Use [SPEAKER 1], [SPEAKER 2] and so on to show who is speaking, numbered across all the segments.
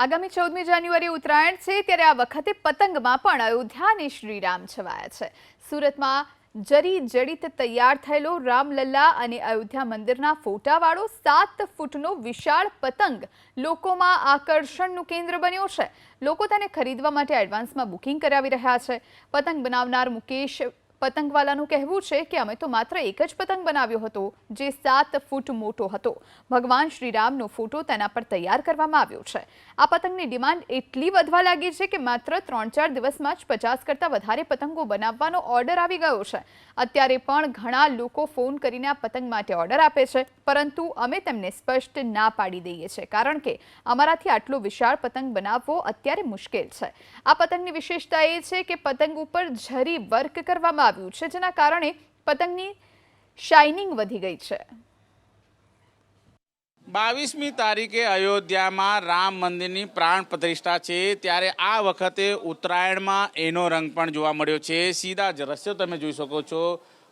[SPEAKER 1] આગામી ચૌદમી જાન્યુઆરી ઉત્તરાયણ છે, ત્યારે આ વખતે પતંગમાં પણ અયોધ્યાને શ્રીરામ છવાયા છે. સુરતમાં જરી જડિત તૈયાર થયેલો રામલલ્લા અને અયોધ્યા મંદિરના ફોટાવાળો સાત ફૂટનો વિશાળ પતંગ લોકોમાં આકર્ષણનું કેન્દ્ર બન્યો છે. લોકો તેને ખરીદવા માટે એડવાન્સમાં બુકિંગ કરાવી રહ્યા છે. પતંગ બનાવનાર મુકેશ પતંગવાલાનું કહેવું છે કે અમે તો માત્ર એક જ પતંગ બનાવ્યો હતો, જે સાત ફૂટ મોટો હતો. ભગવાન શ્રીરામનો ફોટો તેના પર તૈયાર કરવામાં આવ્યો છે. આ પતંગની ડિમાન્ડ એટલી વધવા લાગી છે કે માત્ર ત્રણ ચાર દિવસમાં જ પચાસ કરતાં વધારે પતંગો બનાવવાનો ઓર્ડર આવી ગયો છે. અત્યારે પણ ઘણા લોકો ફોન કરીને આ પતંગ માટે ઓર્ડર આપે છે, પરંતુ અમે તેમને સ્પષ્ટ ના પાડી દઈએ છીએ, કારણ કે અમારાથી આટલો વિશાળ પતંગ બનાવવો અત્યારે મુશ્કેલ છે. આ પતંગની વિશેષતા એ છે કે પતંગ ઉપર ઝરી વર્ક કરવામાં આવ્યું છે, જેના કારણે પતંગની શાઇનિંગ વધી ગઈ છે.
[SPEAKER 2] બાવીસમી તારીખે અયોધ્યામાં રામ મંદિરની પ્રાણ પ્રતિષ્ઠા છે, ત્યારે આ વખતે ઉત્તરાયણમાં એનો રંગ પણ જોવા મળ્યો છે. સીધા જ રસ્તો તમે જોઈ શકો છો.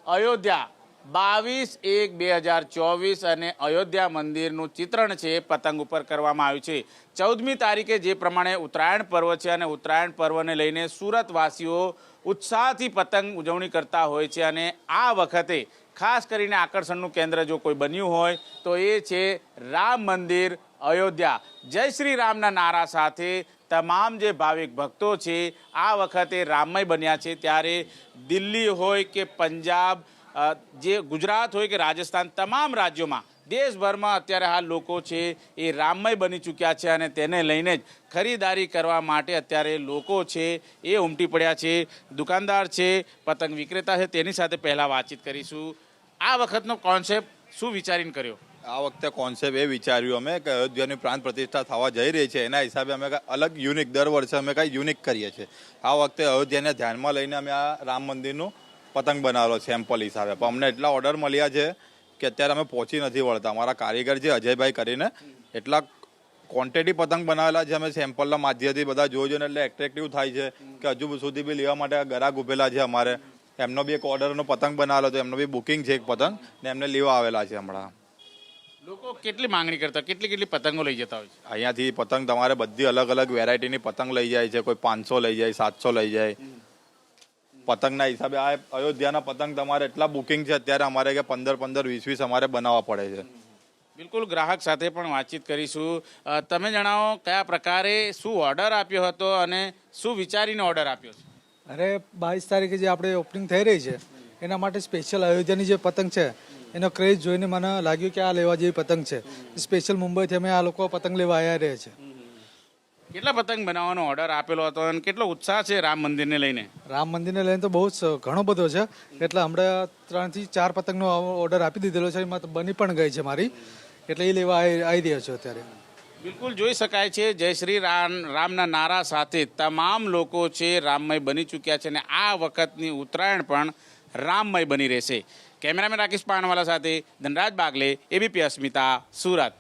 [SPEAKER 2] અયોધ્યા બાવીસ એક બે હજાર ચોવીસ અને અયોધ્યા મંદિરનું ચિત્રણ છે પતંગ ઉપર કરવામાં આવ્યું છે. ચૌદમી તારીખે જે પ્રમાણે ઉત્તરાયણ પર્વ છે અને ઉત્તરાયણ પર્વને લઈને સુરતવાસીઓ ઉત્સાહથી પતંગ ઉજવણી કરતા હોય છે અને આ વખતે ખાસ કરીને આકર્ષણનું કેન્દ્ર જો કોઈ બન્યું હોય તો એ છે રામ મંદિર અયોધ્યા. જય શ્રી રામના નારા સાથે તમામ જે ભાવિક ભક્તો છે, આ વખતે રામમય બન્યા છે. ત્યારે દિલ્હી હોય કે પંજાબ જે ગુજરાત હોય કે રાજસ્થાન, તમામ રાજ્યોમાં દેશભરમાં અત્યારે હાલ લોકો છે એ રામમય બની ચૂક્યા છે અને તેને લઈને જ ખરીદારી કરવા માટે અત્યારે લોકો છે એ ઉમટી પડ્યા છે, દુકાનદાર છે, પતંગ વિક્રેતા છે, તેની સાથે પહેલાં વાતચીત કરીશું. આ વખતનો કોન્સેપ્ટ શું વિચારીને કર્યો?
[SPEAKER 3] આ વખતે કોન્સેપ્ટ એ વિચાર્યું અમે કે અયોધ્યાની પ્રાણ પ્રતિષ્ઠા થવા જઈ રહી છે. એના હિસાબે અમે અલગ યુનિક દર વર્ષે અમે કાંઈ યુનિક કરીએ છીએ. આ વખતે અયોધ્યાને ધ્યાનમાં લઈને અમે આ રામ મંદિરનું પતંગ બનાવેલો સેમ્પલ હિસાબે પણ અમને એટલા ઓર્ડર મળ્યા છે કે અત્યારે અમે પહોંચી નથી વળતા. અમારા કારીગર છે અજયભાઈ કરીને એટલા ક્વોન્ટિટી પતંગ બનાવેલા છે અમે સેમ્પલના માધ્યમથી બધા જોઈ જોઈને એટલે એટ્રેક્ટિવ થાય છે કે હજુ સુધી બી લેવા માટે ગરાક ઉભેલા છે અમારે. એમનો બી એક ઓર્ડરનો પતંગ બનાવેલો તો એમનો બી બુકિંગ છે એક પતંગ ને એમને લેવા આવેલા છે હમણાં.
[SPEAKER 2] લોકો કેટલી માંગણી કરતા? કેટલી કેટલી પતંગો લઈ જતા હોય છે?
[SPEAKER 3] અહીંયાથી પતંગ તમારે બધી અલગ અલગ વેરાયટીની પતંગ લઈ જાય છે. કોઈ પાંચસો લઈ જાય સાતસો લઈ જાય. પતંગના હિસાબે. આ અયોધ્યાના પતંગ તમારે એટલા બુકિંગ છે અત્યારે અમારે કે પંદર પંદર વીસ વીસ અમારે બનાવવા પડે છે.
[SPEAKER 2] બિલકુલ ગ્રાહક સાથે પણ વાતચીત કરીશું. તમે જણાવો કયા પ્રકારે શું ઓર્ડર આપ્યો હતો અને શું વિચારીને ઓર્ડર આપ્યો છે?
[SPEAKER 4] અરે બાવીસ તારીખે જે આપણે ઓપનિંગ થઈ રહી છે એના માટે સ્પેશિયલ અયોધ્યાની જે પતંગ છે એનો ક્રેઝ જોઈને મને લાગ્યું કે આ લેવા જેવી પતંગ છે. સ્પેશિયલ મુંબઈથી અમે આ લોકો પતંગ લેવા આવ્યા રહ્યા છે.
[SPEAKER 2] કેટલા પતંગ બનાવવાનો ઓર્ડર આપેલો હતો અને કેટલો ઉત્સાહ છે રામ મંદિરને લઈને?
[SPEAKER 4] રામ મંદિરને લઈને તો બહુ જ ઘણો બધો છે. એટલે હમણાં ત્રણથી ચાર પતંગનો ઓર્ડર આપી દીધેલો છે. એમાં તો બની પણ ગઈ છે મારી. એટલે એ લેવા આવી આવી રહ્યો છું અત્યારે.
[SPEAKER 2] બિલકુલ જોઈ શકાય છે. જય શ્રી રામ રામના નારા સાથે તમામ લોકો છે રામમય બની ચૂક્યા છે અને આ વખતની ઉત્તરાયણ પણ રામમય બની રહેશે. કેમેરામેન રાકેશ પાણવાલા સાથે ધનરાજ બાગલે એબીપી અસ્મિતા સુરત.